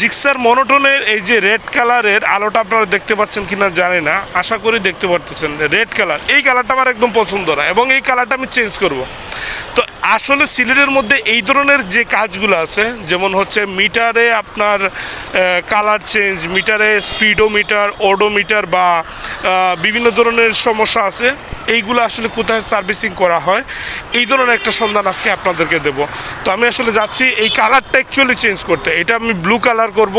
Gixxer মনোটনের এই যে red কালারের আলোটা আপনারা দেখতে পাচ্ছেন কিনা জানি না। আশা করি দেখতে পারতেছেন। Red colour. এই কালারটা আমার একদম পছন্দ না এবং এই কালারটা আমি চেঞ্জ করব। তো আসলে সিলেটের মধ্যে এই ধরনের যে কাজগুলো আছে, যেমন হচ্ছে মিটারে আপনার কালার চেঞ্জ, মিটারে স্পিডোমিটার, ওডোমিটার বা বিভিন্ন ধরনের সমস্যা আছে। এইগুলো আসলে কোথায় সার্ভিসিং করা হয়, এই ধরনের একটা সন্ধান আজকে আপনাদেরকে দেব। তো আমি আসলে যাচ্ছি, এই কালারটা অ্যাকচুয়ালি চেঞ্জ করতে। এটা আমি ব্লু কালার করব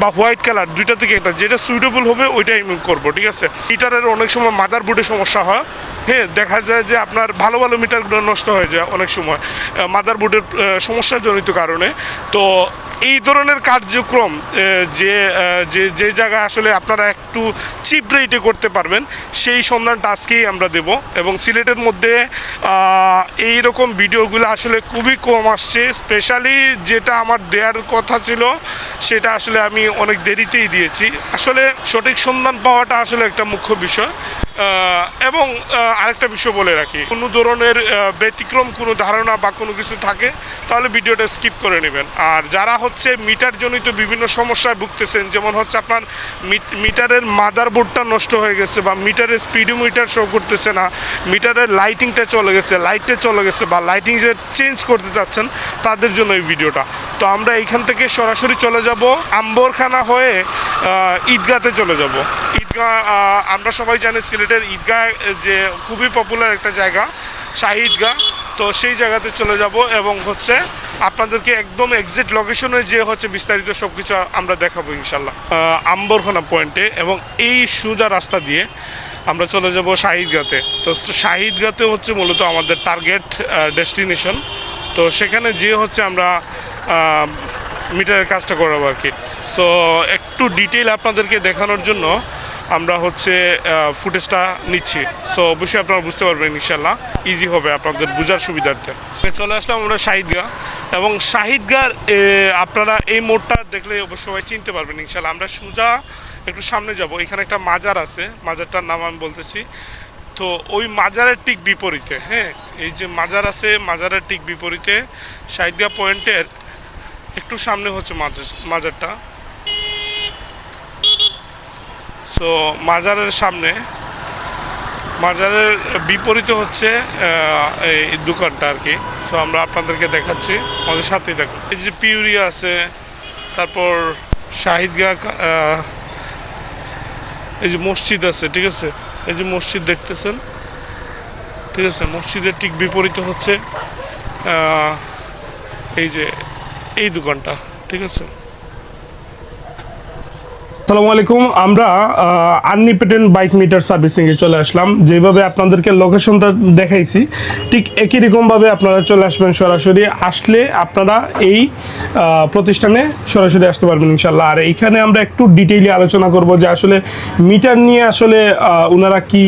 বা হোয়াইট কালার দুইটা থেকে একটা। যেটা সুইটেবল হবে, ওইটাই আমি করব, ঠিক আছে? মিটারের অনেক সময় মাদার বোর্ডে সমস্যা হয়। হ্যাঁ দেখা যায় যে আপনার ভালো ভালো মিটারগুলো নষ্ট হয়ে যায় অনেক সময়। মাদার বোর্ডের সমস্যাজনিত কারণে। তো এই ধরনের কার্যক্রম যে যে যে জায়গায় আসলে আপনারা একটু চিপ রেটে করতে পারবেন, সেই সন্ধানটা আজকেই আমরা দেব এবং সিলেটের মধ্যে এই রকম ভিডিওগুলো আসলে খুবই কম আসছে স্পেশালি যেটা আমার দেওয়ার কথা ছিল, সেটা আসলে আমি অনেক দেরিতেই দিয়েছি। আসলে সঠিক সন্ধান পাওয়াটা আসলে একটা মুখ্য বিষয়। এবং আরেকটা বিষয় বলে রাখি। কোনো ধরনের ব্যতিক্রম কোনো ধারণা বা কোনো কিছু থাকে, তাহলে ভিডিওটা স্কিপ করে নেবেন। আর যারা হচ্ছে মিটার জনিত বিভিন্ন সমস্যায় ভুগতেছেন, যেমন হচ্ছে আপনার মিটারের মাদার বোর্ডটা নষ্ট হয়ে গেছে বা মিটারের স্পিডোমিটার শো করতেছে না, মিটারের লাইটিংটা চলে গেছে, লাইটটা চলে গেছে বা লাইটিং যে চেঞ্জ করতে চাচ্ছেন, তাদের জন্য এই ভিডিওটা। তো আমরা এইখান থেকে সরাসরি চলে যাব, আম্বরখানা হয়ে ঈদগাতে চলে যাব। আমরা সবাই জানি সিলেটের ঈদগাহ যে খুবই পপুলার একটা জায়গা, শাহী ঈদগাহ। তো সেই জায়গাতে চলে যাব এবং হচ্ছে আপনাদেরকে একদম এক্সাক্ট লোকেশনে যে হচ্ছে বিস্তারিত সব কিছু আমরা দেখাবো ইনশাল্লাহ। আম্বরখানা পয়েন্টে এবং এই সোজা রাস্তা দিয়ে আমরা চলে যাব শাহিদগাতে তো শাহিদগাতে হচ্ছে মূলত আমাদের টার্গেট ডেস্টিনেশন তো সেখানে যে হচ্ছে আমরা মিটারের কাজটা করাবো আর কি সো একটু ডিটেল আপনাদেরকে দেখানোর জন্য আমরা হচ্ছে ফুটেজটা নিচ্ছি। সো অবশ্যই আপনারা বুঝতে পারবেন ইনশাল্লাহ ইজি হবে আপনাদের বোঝার সুবিধার্থে। চলে আসলাম আমরা শাহিদগা। এবং শাহিদগার আপনারা এই মোড়টা দেখলে অবশ্যই চিনতে পারবেন ইনশাল্লাহ আমরা সোজা একটু সামনে যাব। এখানে একটা মাজার আছে। মাজারটার নাম আমি বলতেছি। তো, ওই মাজারের ঠিক বিপরীতে হ্যাঁ? এই যে মাজার আছে, মাজারের ঠিক বিপরীতে, শাহিদগা পয়েন্টের একটু সামনে হচ্ছে মাজার মাজারটা। সো মাজারের সামনে, মাজারের বিপরীতে হচ্ছে এই দোকানটা আর কি সো আমরা আপনাদেরকে দেখাচ্ছি, আমাদের সাথেই দেখুন। এই যে পিউরিয়া আছে, তারপর শাহিদগা এই যে মসজিদ আছে, ঠিক আছে? এই যে মসজিদ দেখতেছেন? ঠিক আছে, মসজিদের ঠিক বিপরীতে হচ্ছে এই যে, এই দোকানটা, ঠিক আছে? আসসালামু আলাইকুম। আমরা আনলিমিটেড বাইক মিটার সার্ভিসিং এ চলে আসলাম। যেভাবে আপনাদেরকে লোকেশনটা দেখাইছি, ঠিক একই রকম ভাবে আপনারা চলে আসবেন সরাসরি। আসলে আপনারা এই প্রতিষ্ঠানে সরাসরি আসতে পারবেন ইনশাল্লাহ আর এইখানে আমরা একটু ডিটেইলি আলোচনা করব যে আসলে মিটার নিয়ে আসলে ওনারা কি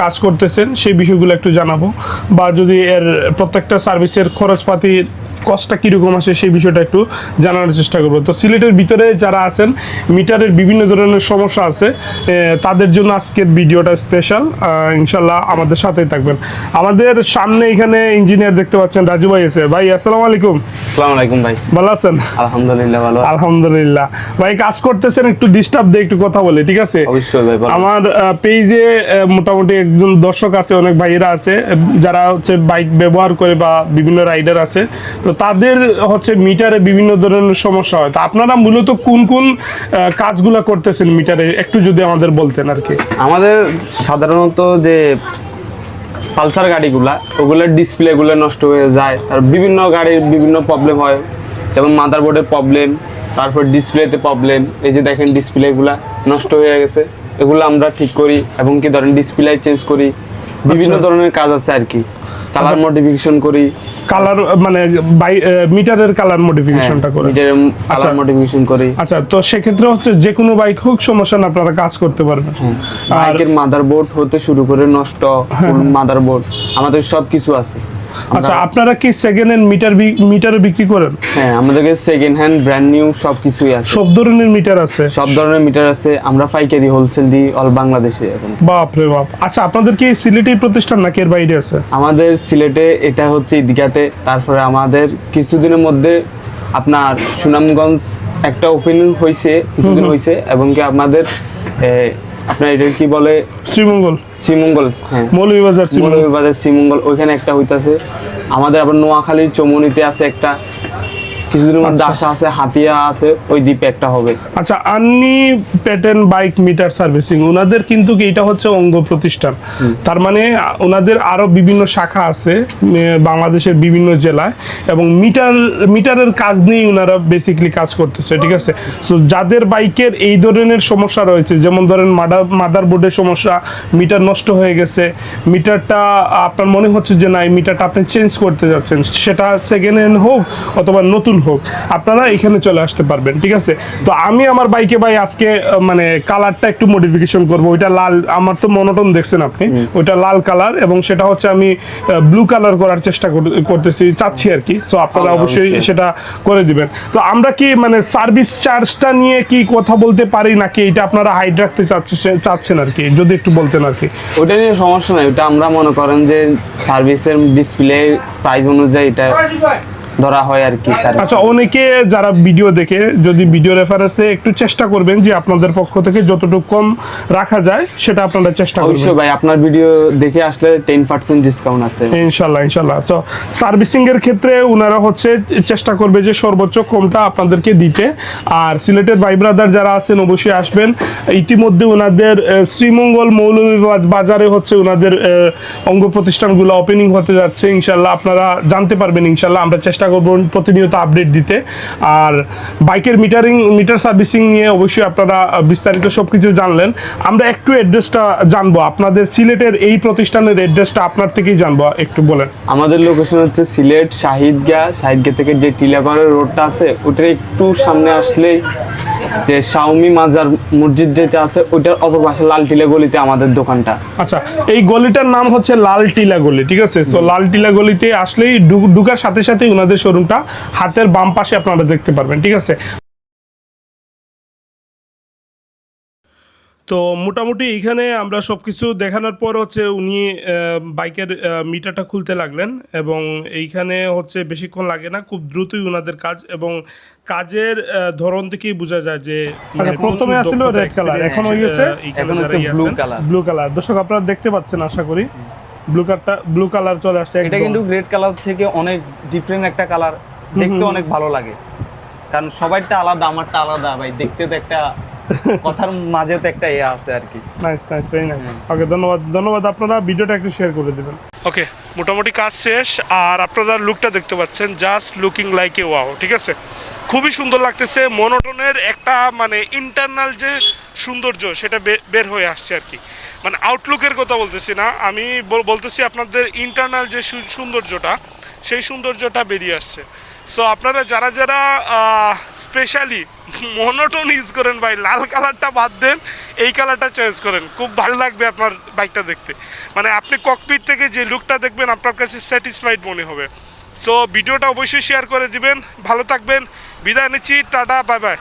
কাজ করতেছেন, সেই বিষয়গুলো একটু জানাব। বা যদি এর প্রত্যেকটা সার্ভিসের খরচপাতির কষ্টটা কীরকম আসে সেই বিষয়টা একটু জানার চেষ্টা করব। তো সিলেটের ভিতরে যারা আছেন মিটারের বিভিন্ন ধরনের সমস্যা আছে তাদের জন্য আজকের ভিডিওটা স্পেশাল ইনশাল্লাহ আমাদের সাথেই থাকবেন। আমাদের সামনে এখানে ইঞ্জিনিয়ার দেখতে পাচ্ছেন রাজু ভাই আছে। ভাই আসসালামু আলাইকুম। আসসালামু আলাইকুম ভাই। ভালো আছেন? আলহামদুলিল্লাহ ভালো আলহামদুলিল্লাহ। ভাই কাজ করতেছেন একটু ডিস্টার্ব দিয়ে একটু কথা বলে ঠিক আছে? অবশ্যই ভাই আমার পেজে মোটামুটি একজন দর্শক আছে অনেক ভাইয়েরা আছে যারা হচ্ছে বাইক ব্যবহার করে বা বিভিন্ন রাইডার আছে তো তাদের হচ্ছে মিটারে বিভিন্ন ধরনের সমস্যা হয়। তো আপনারা মূলত কোন কোন কাজগুলো করতেছেন মিটারে? একটু যদি আমাদের বলতেন আর কি। আমাদের সাধারণত যে পালসার গাড়িগুলা ওগুলোর ডিসপ্লেগুলো নষ্ট হয়ে যায়। আর বিভিন্ন গাড়ির বিভিন্ন প্রবলেম হয়। যেমন মাদারবোর্ডের প্রবলেম তারপর ডিসপ্লেতে প্রবলেম এই যে দেখেন ডিসপ্লেগুলা নষ্ট হয়ে গেছে। এগুলো আমরা ঠিক করি এবং কি ধরেন ডিসপ্লে চেঞ্জ করি। বিভিন্ন আচ্ছা। ধরনের কাজ আছে আর কি। কালার মডিফিকেশন করি। কালার মানে বাই মিটারের কালার মডিফিকেশনটা করি মিটারের কালার আচ্ছা। মডিফিকেশন করি। আচ্ছা তো সেক্ষেত্রে হচ্ছে যে কোনো বাইক হোক সমস্যা না আপনারা কাজ করতে পারবেন। বাইকের মাদারবোর্ড হতে শুরু করে নষ্ট মাদারবোর্ড আমাদের সব কিছু আছে। আচ্ছা আপনারা কি সেকেন্ড হ্যান্ড মিটার মিটারও বিক্রি করেন? হ্যাঁ আমাদেরকে সেকেন্ড হ্যান্ড ব্র্যান্ড নিউ সব কিছুই আছে। সব ধরনের মিটার আছে? সব ধরনের মিটার আছে আমরা পাইকারি হোলসেল দিই অল বাংলাদেশে এখন। বাপ রে বাপ। আচ্ছা আপনাদের কি সিলেটি প্রতিষ্ঠান নাকি এর বাইরে আছে? আমাদের সিলেটে এটা হচ্ছে ঈদগাতে তারপরে আমাদের কিছুদিনের মধ্যে আপনার সুনামগঞ্জ একটা ওপেনিং হয়েছে কিছুদিন হয়েছে এবং কি আমাদের আপনার এটা কি বলে? শ্রীমঙ্গল। শ্রীমঙ্গল হ্যাঁ। মৌলভীবাজার শ্রীমঙ্গল। মৌলভীবাজার শ্রীমঙ্গল ওইখানে একটা হইতাছে। আমাদের আবার নোয়াখালীর চমনিতে আছে একটা কিছুদিনের মধ্যে আশা আছে হাতিয়া আছে ওই দ্বীপে একটা হবে। আচ্ছা আন্নি প্যাটার্ন বাইক মিটার সার্ভিসিং ওনাদের কিন্তু কি এটা হচ্ছে অঙ্গ প্রতিষ্ঠান? তার মানে ওনাদের আরও বিভিন্ন শাখা আছে বাংলাদেশের বিভিন্ন জেলায় এবং মিটার মিটারের কাজ নিয়েই ওনারা বেসিকলি কাজ করতেছে ঠিক আছে? সো যাদের বাইকের এই ধরনের সমস্যা রয়েছে যেমন ধরেন মাদার মাদার বোর্ডের সমস্যা মিটার নষ্ট হয়ে গেছে মিটারটা আপনার মনে হচ্ছে যে না এই মিটারটা আপনি চেঞ্জ করতে যাচ্ছেন সেটা সেকেন্ড হ্যান্ড হোক অথবা নতুন হোক আপনারা এখানে চলে আসতে পারবেন ঠিক আছে? তো আমি আমার বাইকে ভাই আজকে মানে কালারটা একটু মডিফিকেশন করব। ওইটা লাল আমার তো মনোটন দেখছেন আপনি। ওইটা লাল কালার এবং সেটা হচ্ছে আমি ব্লু কালার করার চেষ্টা করতেছি চাচ্ছি আর কি। সো আপনারা হ্যাঁ, অবশ্যই। সেটা করে দিবেন। তো আমরা কি মানে সার্ভিস চার্জটা নিয়ে কি কথা বলতে পারি নাকি এটা আপনারা হাইড রাখতে চাচ্ছে- চাচ্ছেন আর কি? যদি একটু বলতেন আর কি। ওটা নিয়ে সমস্যা নাই। ওটা আমরা মনে করেন যে সার্ভিসের ডিসপ্লে প্রাইস অনুযায়ী এটা ধরা হয় আর কি স্যার। আচ্ছা অনেকে যারা ভিডিও দেখে যদি ভিডিও রেফারেন্স একটু চেষ্টা করবেন যে আপনাদের পক্ষ থেকে যতটুকু কম রাখা যায় সেটা আপনারা চেষ্টা করবেন। অবশ্যই ভাই আপনার ভিডিও দেখে আসলে টেন পার্সেন্ট ডিসকাউন্ট আছে। ইনশাল্লাহ ইনশাল্লাহ। তো সার্ভিসিং এর ক্ষেত্রে ওনারা হচ্ছে চেষ্টা করবে যে সর্বোচ্চ কমটা আপনাদেরকে দিতে। আর সিলেটের ভাই ব্রাদার যারা আছেন অবশ্যই আসবেন। ইতিমধ্যে ওনাদের শ্রীমঙ্গল মৌলভীবাজ বাজারে হচ্ছে ওনাদের অঙ্গ প্রতিষ্ঠানগুলো ওপেনিং হতে যাচ্ছে। ইনশাল্লাহ আপনারা জানতে পারবেন ইনশাল্লাহ আমরা চেষ্টা করব প্রতিনিয়ত আপডেট দিতে। আর বাইকের মিটারিং মিটার সার্ভিসিং নিয়ে অবশ্যই আপনারা বিস্তারিত সব কিছু জানলেন। আমরা একটু অ্যাড্রেসটা জানব। আপনাদের সিলেটের এই প্রতিষ্ঠানের অ্যাড্রেসটা আপনার থেকেই জানব, একটু বলেন। আমাদের লোকেশন হচ্ছে সিলেট শাহিদগা। শাহিদগা থেকে যে টিলাপাড়ের রোডটা আছে ওটার একটু সামনে আসলেই যে শাওমি মাজার মসজিদ যেটা আছে ওইটার অপর পাশে লাল টিলা গলিতে আমাদের দোকানটা। আচ্ছা এই গলিটার নাম হচ্ছে লাল টিলা গলি ঠিক আছে? তো লাল টিলা গলিতে আসলেই ঢুকার সাথে সাথে ওনাদের শোরুমটা হাতের বাম পাশে আপনারা দেখতে পারবেন ঠিক আছে? তো মোটামুটি এইখানে আমরা সব কিছু দেখানোর পর হচ্ছে উনি বাইকের মিটারটা খুলতে লাগলেন এবং এইখানে হচ্ছে বেশিক্ষণ লাগে না খুব দ্রুতই ওনাদের কাজ এবং কাজের ধরন থেকেই বোঝা যায় যে মানে প্রথমে আসছিল রেড কালার এখন হয়ে গেছে এখন হচ্ছে ব্লু কালার ব্লু কালার দর্শক আপনারা দেখতে পাচ্ছেন আশা করি। ব্লু কালারটা ব্লু কালার চলে আসছে এটা কিন্তু রেড কালার থেকে অনেক ডিফারেন্ট একটা কালার দেখতে অনেক ভালো লাগে। কারণ সবাইটা আলাদা আমারটা আলাদা ভাই। দেখতে তো একটা কথার মাঝে তো একটা ইয়ে আছে আর কি। Nice nice very nice okay ধন্যবাদ ধন্যবাদ। আপনারা ভিডিওটা একটু শেয়ার করে দিবেন। ওকে মোটামুটি কাজ শেষ। আর আপনারা লুকটা দেখতে পাচ্ছেন just looking like a wow ঠিক আছে? খুবই সুন্দর লাগতেছে মনোটনের একটা মানে ইন্টারনাল যে সৌন্দর্য সেটা বের হয়ে আসছে আর কি। মানে আউটলুকের কথা বলতেছি না আমি বলতেছি আপনাদের ইন্টারনাল যে সু- সৌন্দর্যটা সেই সৌন্দর্যটা বেরিয়ে আসছে। সো আপনারা যারা যারা স্পেশালি মনোটোন ইউজ করেন ভাই, লাল কালারটা বাদ দেন, এই কালারটা চয়েস করেন। খুব ভালো লাগবে আপনার বাইকটা দেখতে। মানে আপনি ককপিট থেকে যে লুকটা দেখবেন, আপনার কাছে স্যাটিসফাইড মনে হবে। সো ভিডিওটা অবশ্যই শেয়ার করে দিবেন। ভালো থাকবেন। বিদায় নিচ্ছি। Tata bye bye